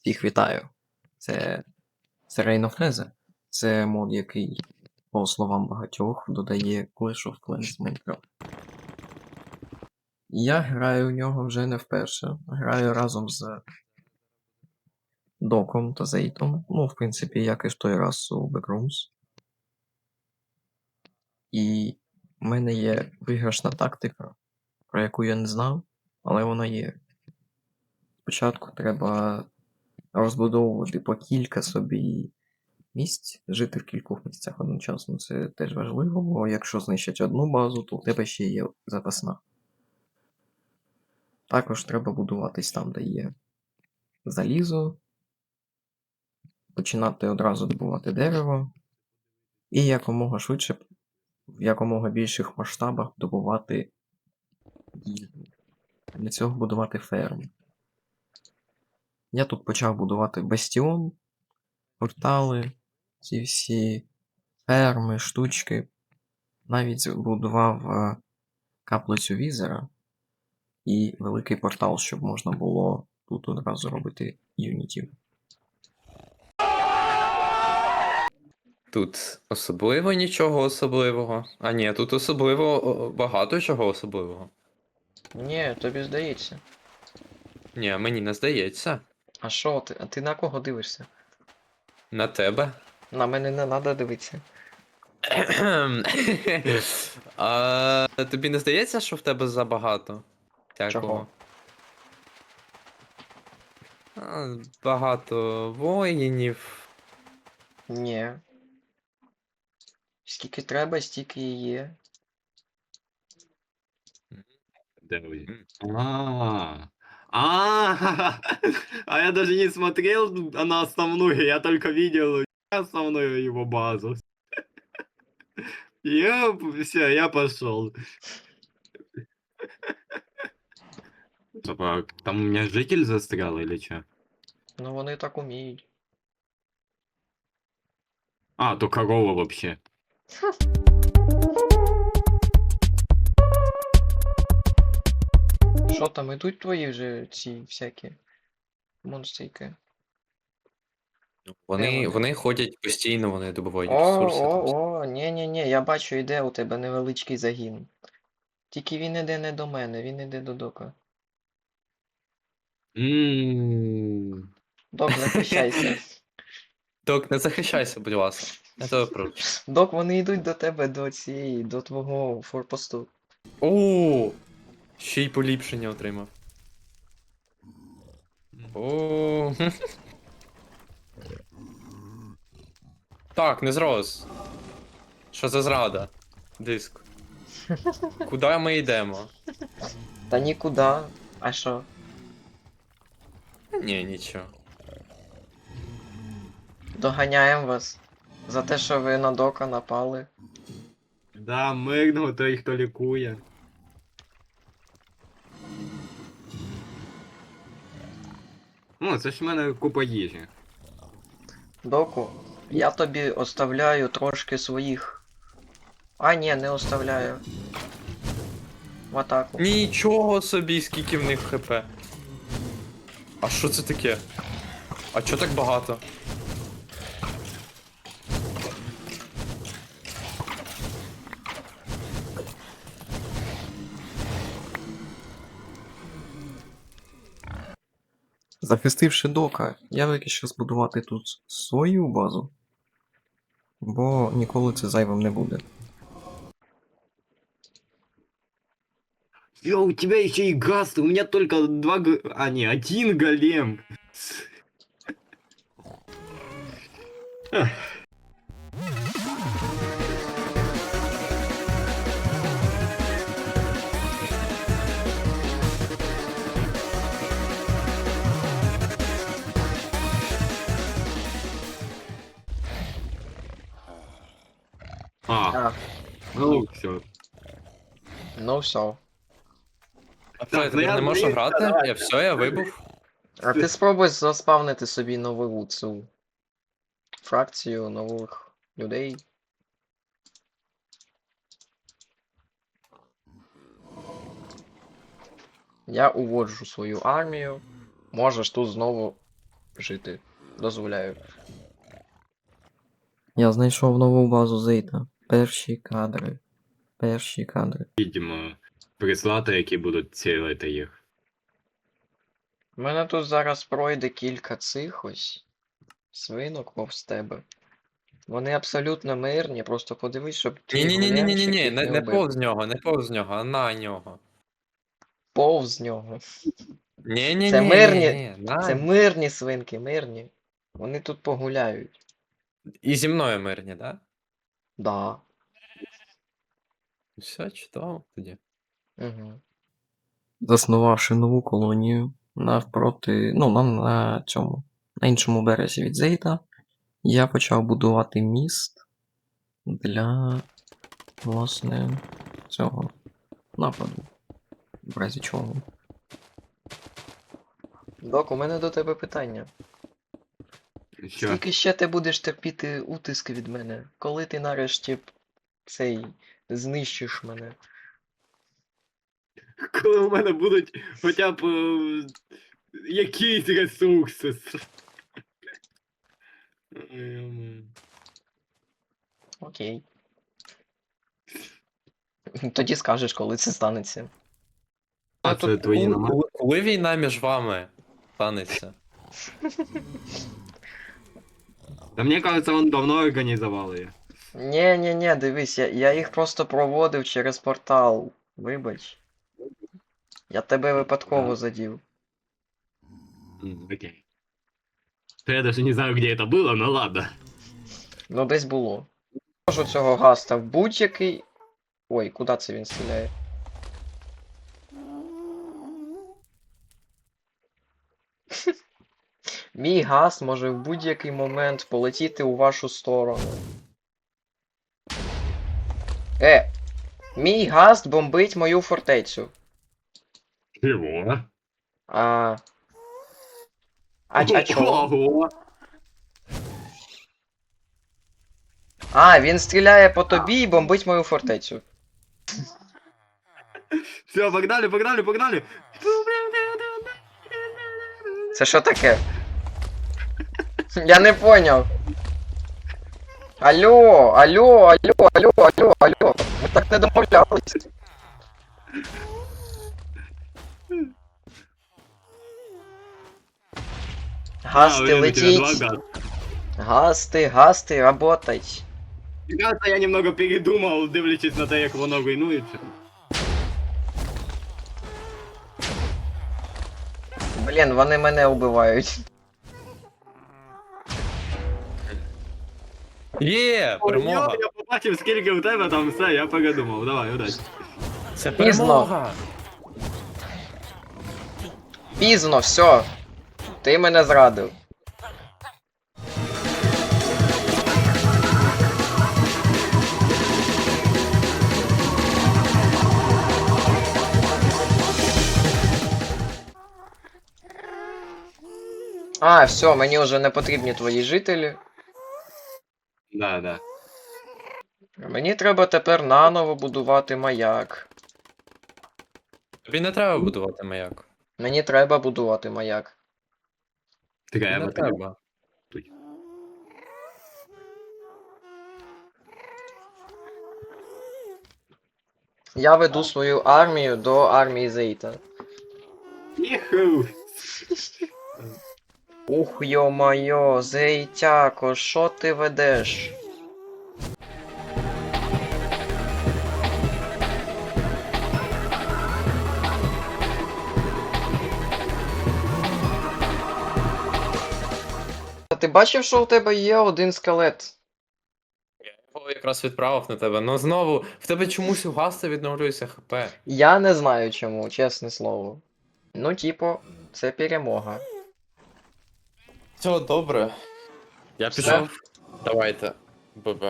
Всіх вітаю. Це, це Reign. Це мод, який, по словам багатьох, додає Clash of Clans Minecraft. Я граю в нього вже не вперше. Граю разом з Доком та Зейтом. Ну, в принципі, як і в той раз у Backrooms. І в мене є виграшна тактика, про яку я не знав, але вона є. Спочатку треба розбудовувати по кілька собі місць, жити в кількох місцях одночасно. Це теж важливо, бо якщо знищать одну базу, то у тебе ще є запасна. Також треба будуватись там, де є залізо, починати одразу добувати дерево, і якомога швидше, в якомога більших масштабах добувати їжу. Для цього будувати ферми. Я тут почав будувати бастіон, портали, ці всі ферми, штучки. Навіть збудував е, каплицю візера і великий портал, щоб можна було тут одразу робити юнітів. Тут особливо нічого особливого. А ні, тут особливо багато чого особливого. Ні, тобі здається. Ні, мені не здається. А що ти? А ти на кого дивишся? На тебе. На мене не треба дивитися. а, тобі не здається, що в тебе забагато? Всякого? Чого? А, багато воїнів. Ні. Скільки треба, стільки і є. Давай. А, а, а я даже не смотрел на основную, я только видел основную его базу. Я, все, я пошел. Типа, Там у меня житель застрял или что? Ну вони так уміють. А, то корова вообще. Що там ідуть твої вже ці всякі монстрики? Вони, вони? вони ходять постійно, вони добувають О, ресурси. там всі. о, о, ні, ні, ні, я бачу, іде у тебе невеличкий загін. Тільки він іде не до мене, він іде до дока. М, Док, захищайся. Док, не захищайся, будь ласка. Я тебе прошу. Док, вони йдуть до тебе, до цієї, до твого форпосту. О! Ще й поліпшення отримав. О. Так, не зрос. Що за зрада? Диск. Куди ми йдемо? Та нікуди. А що? Ні, нічого. Доганяємо вас. За те, що ви на дока напали. Да, мирно, той, хто лікує. О, це ж в мене купа їжі. Доку, я тобі оставляю трошки своїх. А, ні, не оставляю. В атаку. Нічого собі, скільки в них хп. А що це таке? А чо так багато? Захистивши дока, я вирішив збудувати тут свою базу, бо ніколи це зайвим не буде. Йо, у тебя еще и газ, у меня только два г... А, не, один голем. А, А, ну все. ну все. А що, я ну я не можу боюсь, грати? Я все, я вибув. А ти спробуй заспавнити собі нову цю фракцію нових людей. Я уводжу свою армію. Можеш тут знову жити. Дозволяю. Я знайшов нову базу Зейта. Перші кадри. Перші кадри. Відьмо прислати, які будуть цілити їх. У мене тут зараз пройде кілька цих ось свинок повз тебе. Вони абсолютно мирні, просто подивись, щоб Ні, ні, ні, ні, ні, ні, не, не повз нього, не повз нього, а на нього. Повз нього. Ні-ні-ні. Це мирні- ні, на. Це мирні свинки, мирні. Вони тут погуляють. І зі мною мирні, да? Да. Все, чудово тоді. Угу. Заснувавши нову колонію навпроти, ну, на, на цьому, на іншому березі від Зейта, я почав будувати міст для, власне, цього нападу. В разі чого. Док, у мене до тебе питання. Що? Скільки ще ти будеш терпіти утиски від мене? Коли ти нарешті цей знищиш мене? Коли у мене будуть хоча б е, якісь ресурси. Ем, Окей. Тоді скажеш, коли це станеться. А тут це твої Коли, коли, коли війна між вами станеться? Та мені кажется, он давно організував її. Ні, ні, ні, дивись, я, я їх просто проводив через портал. Вибач. Я тебе випадково задів. М, Окей. То я даже не знаю, где это было, но ладно. Ну, десь було. Можу цього гаста в будь-який. Ой, куди це він стріляє? Мій газ може в будь-який момент полетіти у вашу сторону. Е! Мій гаст бомбить мою фортецю. Чего? А. А, а чого? Ого. А, він стріляє по тобі і бомбить мою фортецю. Все, погнали, погнали, погнали. Це що таке? Я не поняв. Алло, алло, алло, алло, алло, алло. Ми так не домовлялись. Гасти, летіть. Гасти, гасти, работать. Кажется, я немного передумал, дивлячись на те, як воно руйнується. Блін, вони мене убивають. Є, перемога! Я побачив, скільки у тебе там все, я передумав. Давай, удачі. Це Пізно. перемога! Пізно, все. Ти мене зрадив. А, все, мені вже не потрібні твої жителі. Да, да. Мені треба тепер наново будувати маяк. Тобі не треба будувати маяк. Мені треба будувати маяк. Треба. не треба. Я веду свою армію до армії Зейта. Іху. Ух йо-майо, Зейтяко, що ти ведеш? А ти бачив, що у тебе є один скелет? Я його якраз відправив на тебе. Ну знову, в тебе чомусь у відновлюється ХП. Я не знаю чому, чесне слово. Ну, типу, це перемога. Все добре. Я пішов. Давайте. ББ.